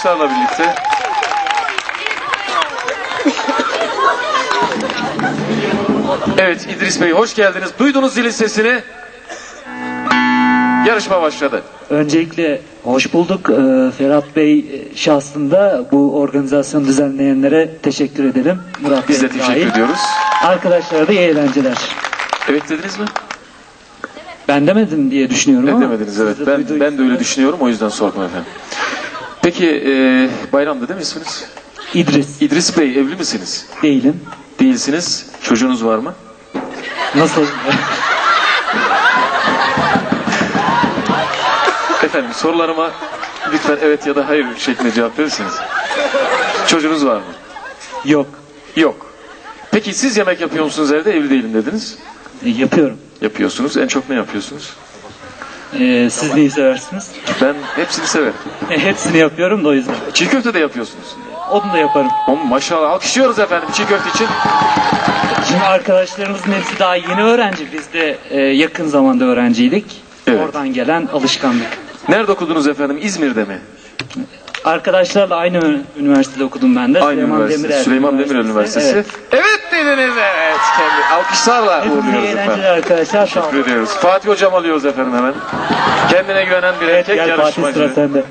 alkışlarla birlikte. Evet İdris Bey hoş geldiniz. Duydunuz zilin sesini. Yarışma başladı. Öncelikle hoş bulduk. Ee, Ferhat Bey e, şahsında bu organizasyonu düzenleyenlere teşekkür edelim. Murat Biz de Bey teşekkür dahil. ediyoruz. Arkadaşlara da iyi eğlenceler. Evet dediniz mi? Ben demedim diye düşünüyorum Ne ama. demediniz evet. siz de Ben, duyduğunuz ben de öyle düşünüyorum o yüzden sordum efendim. Peki e, Bayram'da değil mi isminiz? İdris İdris Bey evli misiniz? değilim. Değilsiniz. Çocuğunuz var mı? Nasıl? Efendim sorularıma lütfen evet ya da hayır şeklinde cevap verirsiniz. Çocuğunuz var mı? Yok. Yok. Peki siz yemek yapıyor musunuz evde? Evli değilim dediniz. E, yapıyorum. Yapıyorsunuz. En çok ne yapıyorsunuz? Ee, siz neyi seversiniz? Ben hepsini severim. E, hepsini yapıyorum da o yüzden. Çiğ köfte de yapıyorsunuz. Onu da yaparım. Ama maşallah alkışlıyoruz efendim çiğ köfte için. Şimdi arkadaşlarımızın hepsi daha yeni öğrenci. Biz de e, yakın zamanda öğrenciydik. Evet. Oradan gelen alışkanlık. Nerede okudunuz efendim? İzmir'de mi? Arkadaşlarla aynı üniversitede okudum ben de. Aynı üniversite. Demirel Süleyman Demirel Üniversitesi. Evet. Evet, dediniz evet. Kendi alkışlarla iyi uğurluyoruz eğlenceler efendim. arkadaşlar. Sağ olun. Teşekkür ediyoruz. Fatih Hocam alıyoruz efendim hemen. Kendine güvenen bir erkek gel Fatih sıra sende.